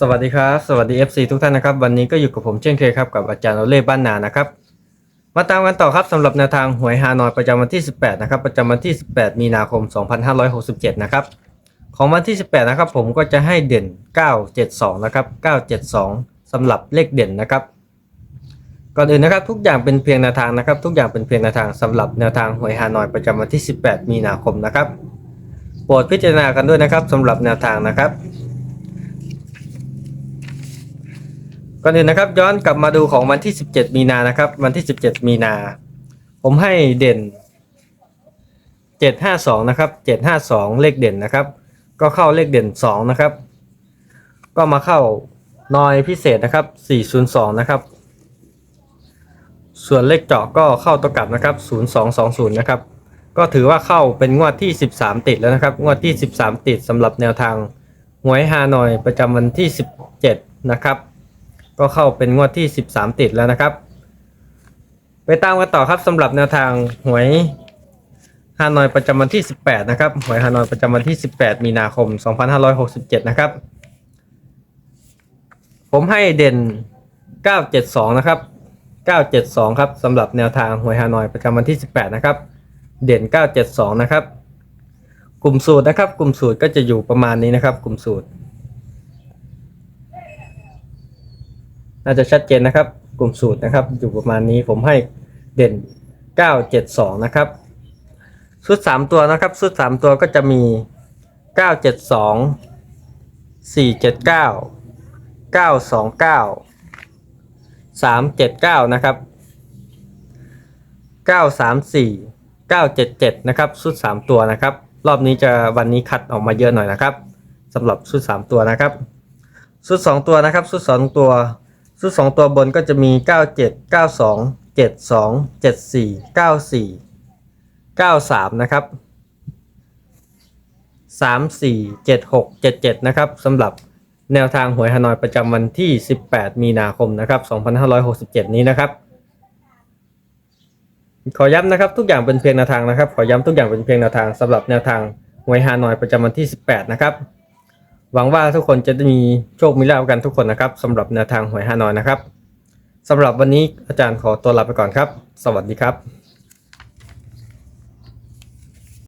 สวัสดีครับ สวัสดี FC ทุกท่านนะครับ วันนี้ก็อยู่กับผมเช่นเคยครับกับอาจารย์โอเล่บ้านนานะครับ มาตามกันต่อครับสำหรับแนวทางหวยฮานอยประจำวันที่ 18 นะครับ ประจำวันที่ 18 มีนาคม 2567 นะครับ ของวันที่ 18 นะครับ ผมก็จะให้เด่น 972 นะครับ 972สำหรับเลขเด่นนะครับ ก่อนอื่นนะครับทุกอย่างเป็นเพียงแนวทางนะครับ ทุกอย่างเป็นเพียงแนวทางสำหรับแนวทางหวยฮานอยประจำวันที่ 18 มีนาคมนะครับ โปรดพิจารณากันด้วยนะครับสำหรับแนวทางนะครับ ก่อนอื่นนะครับย้อนกลับมาดูของวันที่ 17 มีนานะครับ วันที่ 17 มีนา ผมให้เด่น 752 นะครับ 752 เลขเด่นนะครับ ก็เข้าเลขเด่น 2 นะครับ ก็มาเข้านอยพิเศษนะครับ 402 นะครับ ส่วนเลขเจาะก็เข้าตัวกลับนะครับ 0220 นะครับ ก็ถือว่าเข้าเป็นงวดที่ 13 ติดแล้วนะครับ งวดที่ 13 ติดสำหรับแนวทางหวยฮานอยประจำวันที่ 17 นะครับ ก็เข้าเป็นงวดที่ 13 ติดแล้วนะครับ ไปตามกันต่อครับสำหรับแนวทางหวยฮานอยประจำวันที่ 18 นะครับ หวยฮานอยประจำวันที่ 18 มีนาคม 2567 นะครับ ผมให้เด่น 972 นะครับ 972 ครับสำหรับแนวทางหวยฮานอยประจำวันที่ 18 นะครับ เด่น 972 นะครับ กลุ่มสูตรนะครับ กลุ่มสูตรก็จะอยู่ประมาณนี้นะครับ กลุ่มสูตร น่าจะชัดเจนนะครับ กลุ่มสูตรนะครับ อยู่ประมาณนี้ผมให้เด่น 972 นะครับชุด 3 ตัวนะครับชุด 3 ตัวก็จะมี 972 479 929 379 นะครับ 934 977 นะครับชุด 3 ตัวนะครับ รอบนี้จะวันนี้คัดออกมาเยอะหน่อยนะครับสำหรับชุด 3 ตัวนะครับชุด 2 ตัวนะครับชุด 2 ตัว ชุด 2 ตัวบนก็จะมี 97 92 72 74 94 93 นะครับ 34 76 77 นะครับสำหรับแนวทางหวยฮานอยประจำวันที่ 18 มีนาคมนะครับ 2567 นี้นะครับ ขอย้ำนะครับ ทุกอย่างเป็นเพียงแนวทางนะครับ ขอย้ำทุกอย่างเป็นเพียงแนวทางสำหรับแนวทางหวยฮานอยประจำวันที่ 18 นะครับ หวังว่าทุกคนจะมีโชคมีลาภกันทุกคนนะครับสำหรับแนวทางหวยฮานอยนะครับสำหรับวันนี้อาจารย์ขอตัวลาไปก่อนครับ สวัสดีครับ